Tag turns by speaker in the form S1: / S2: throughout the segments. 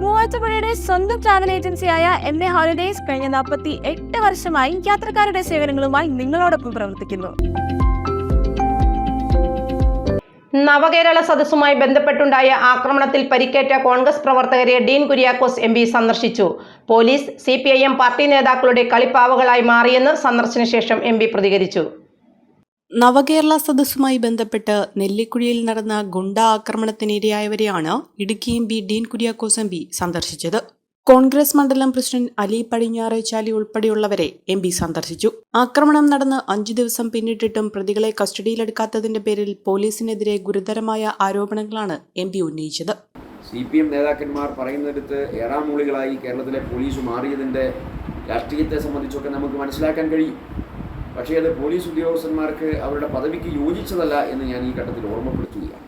S1: മൂവാറ്റുപുഴയുടെ സ്വന്തം ട്രാവൽ ഏജൻസിയായ M A holidays കഴിഞ്ഞ നാൽപ്പത്തി എട്ട് വർഷമായി യാത്രക്കാരുടെ സേവനങ്ങളുമായി നിങ്ങളോടൊപ്പം പ്രവർത്തിക്കുന്നു.
S2: നവകേരള സദസ്സുമായി ബന്ധപ്പെട്ടുണ്ടായ ആക്രമണത്തിൽ പരിക്കേറ്റ കോൺഗ്രസ് പ്രവർത്തകരെ ഡീൻ കുര്യാക്കോസ് എം സന്ദർശിച്ചു. പോലീസ് സി പാർട്ടി നേതാക്കളുടെ കളിപ്പാവകളായി മാറിയെന്ന് സന്ദർശന ശേഷം എം പ്രതികരിച്ചു.
S3: നവകേരള സദസ്സുമായി ബന്ധപ്പെട്ട് നെല്ലിക്കുഴിയിൽ നടന്ന ഗുണ്ട ആക്രമണത്തിനിരയായവരെയാണ് Idukki M P Dean Kuriakose M P സന്ദർശിച്ചത്. കോൺഗ്രസ് മണ്ഡലം പ്രസിഡന്റ് അലി പടിഞ്ഞാറ് ചാലി ഉൾപ്പെടെയുള്ളവരെ എം പി സന്ദർശിച്ചു. ആക്രമണം നടന്ന് അഞ്ചു ദിവസം പിന്നിട്ടിട്ടും പ്രതികളെ കസ്റ്റഡിയിലെടുക്കാത്തതിന്റെ പേരിൽ പോലീസിനെതിരെ ഗുരുതരമായ ആരോപണങ്ങളാണ് എം പി ഉന്നയിച്ചത്.
S4: സി പി എം നേതാക്കന്മാർ പറയുന്നിടത്ത് ഏറാമൂളികളായി കേരളത്തിലെ പോലീസ് മാറിയതിന്റെ രാഷ്ട്രീയത്തെ സംബന്ധിച്ചൊക്കെ നമുക്ക് മനസ്സിലാക്കാൻ കഴിയും. പക്ഷേ അത് പോലീസ് ഉദ്യോഗസ്ഥന്മാർക്ക് അവരുടെ പദവിക്ക് യോജിച്ചതല്ല എന്ന് ഞാൻ ഈ ഘട്ടത്തിൽ ഓർമ്മപ്പെടുത്തുകയാണ്.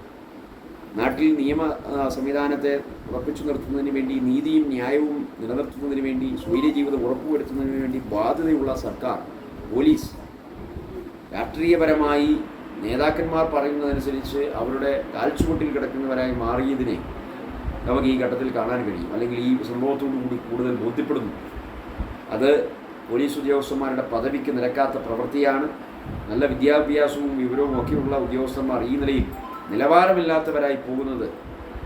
S4: നാട്ടിൽ നിയമ സംവിധാനത്തെ ഉറപ്പിച്ചു നിർത്തുന്നതിന് വേണ്ടി നീതിയും ന്യായവും നിലനിർത്തുന്നതിന് വേണ്ടി സ്വൈര്യ ജീവിതം ഉറപ്പുവരുത്തുന്നതിന് വേണ്ടി ബാധ്യതയുള്ള സർക്കാർ പോലീസ്. രാഷ്ട്രീയപരമായി നേതാക്കന്മാർ പറയുന്നതനുസരിച്ച് അവരുടെ കാൽച്ചുവട്ടിൽ കിടക്കുന്നവരായി മാറിയതിനെ നമുക്ക് ഈ ഘട്ടത്തിൽ കാണാൻ കഴിയും. അല്ലെങ്കിൽ ഈ സംഭവത്തോടു കൂടി കൂടുതൽ ബോധ്യപ്പെടുന്നു. അത് പോലീസ് ഉദ്യോഗസ്ഥന്മാരുടെ പദവിക്ക് നിരക്കാത്ത പ്രവൃത്തിയാണ്. നല്ല വിദ്യാഭ്യാസവും വിവരവും ഒക്കെയുള്ള ഉദ്യോഗസ്ഥന്മാർ ഈ നിലയിൽ നിലവാരമില്ലാത്തവരായി പോകുന്നത്.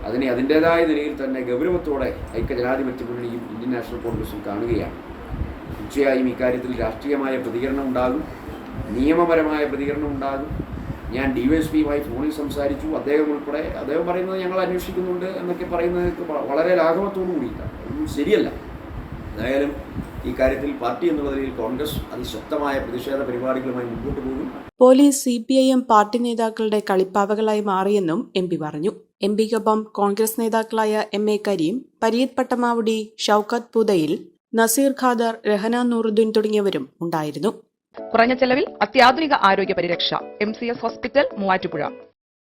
S4: അതിനെ അതിന്റേതായ നിലയിൽ തന്നെ ഗൗരവത്തോടെ ഐക്യജനാധിപത്യ മുന്നണിയും ഇന്ത്യൻ നാഷണൽ കോൺഗ്രസും കാണുകയാണ്. തീർച്ചയായും ഇക്കാര്യത്തിൽ രാഷ്ട്രീയമായ പ്രതികരണം ഉണ്ടാകും. നിയമപരമായ പ്രതികരണം ഉണ്ടാകും. ഞാൻ ഡി വൈ എസ് പിയുമായി ഫോണിൽ സംസാരിച്ചു. അദ്ദേഹം ഉൾപ്പെടെ അദ്ദേഹം പറയുന്നത് ഞങ്ങൾ അന്വേഷിക്കുന്നുണ്ട് എന്നൊക്കെ പറയുന്നത് വളരെ ലാഘവത്തോടു കൂടിയിട്ടാണ് ശരിയല്ല. എന്തായാലും ഈ കാര്യത്തിൽ പാർട്ടി എന്നുള്ള നിലയിൽ കോൺഗ്രസ് അതിശക്തമായ പ്രതിഷേധ പരിപാടികളുമായി മുന്നോട്ട് പോകും.
S3: Police C P I M party നേതാക്കളുടെ കളിപ്പാവകളായി മാറിയെന്നും എം പി പറഞ്ഞു. എം പിക്കൊപ്പം കോൺഗ്രസ് നേതാക്കളായ എം എ കരീം പരീത് പട്ടമാവുടി ഷൌക്കത്ത് പുതയിൽ നസീർ ഖാദർ രഹന നൂറുദ്ദീൻ തുടങ്ങിയവരും ഉണ്ടായിരുന്നു.
S5: കുറഞ്ഞ ചെലവിൽ അത്യാധുനിക ആരോഗ്യ പരിരക്ഷ M C S hospital Muvattupuzha.